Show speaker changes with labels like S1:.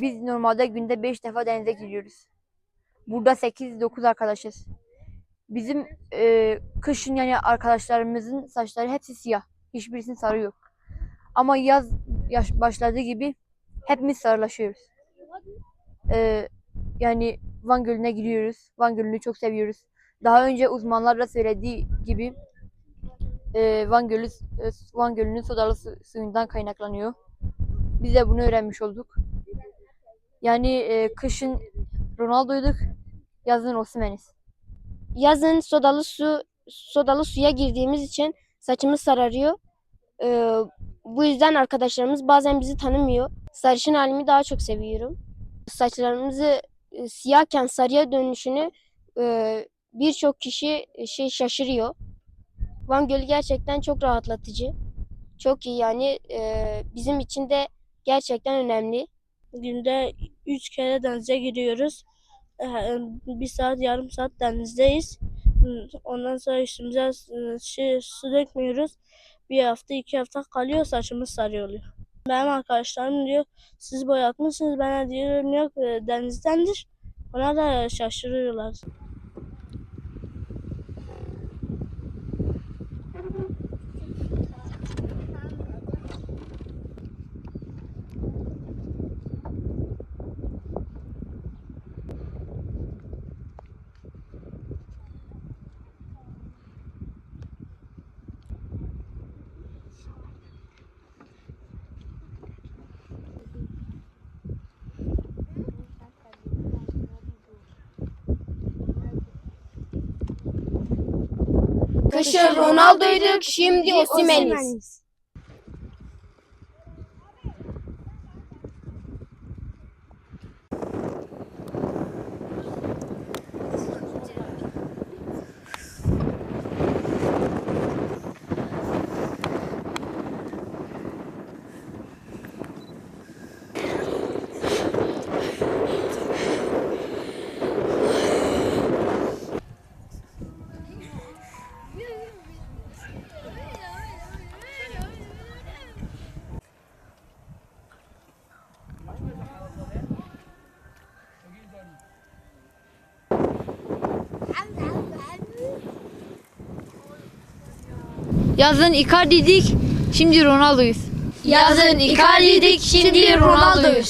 S1: Biz normalde günde 5 defa denize giriyoruz. Burada 8-9 arkadaşız. Bizim e, kışın yani arkadaşlarımızın saçları hepsi siyah. Hiçbirisinin sarı yok. Ama yaz yaş başladığı gibi hepimiz sarılaşıyoruz. E, yani Van Gölü'ne giriyoruz. Van Gölü'nü çok seviyoruz. Daha önce uzmanlar da söylediği gibi e, Van Gölü e, Van Gölü'nün sodalı su- suyundan kaynaklanıyor. Biz de bunu öğrenmiş olduk. Yani e, kışın Ronaldo'yduk, yazın Osimhen'iz.
S2: Yazın sodalı su sodalı suya girdiğimiz için saçımız sararıyor. Ee, bu yüzden arkadaşlarımız bazen bizi tanımıyor. Sarışın halimi daha çok seviyorum. Saçlarımızı e, siyahken sarıya dönüşünü e, birçok kişi e, şey şaşırıyor. Van Gölü gerçekten çok rahatlatıcı. Çok iyi yani e, bizim için de gerçekten önemli.
S3: Günde üç kere denize giriyoruz. Ee, Bir saat, yarım saat denizdeyiz. Ondan sonra üstümüze e, şey, su dökmüyoruz. Bir hafta, iki hafta kalıyor, saçımız sarı oluyor. Benim arkadaşlarım diyor, siz boyatmışsınız. Ben de diyorum yok e, denizdendir. Ona da şaşırıyorlar.
S2: Kışın Ronaldo'yduk, şimdi Osimhen'iz.
S1: Yazın Icardi'dik, şimdi Ronaldo'yuz.
S2: Yazın Icardi'dik, şimdi Ronaldo'yuz.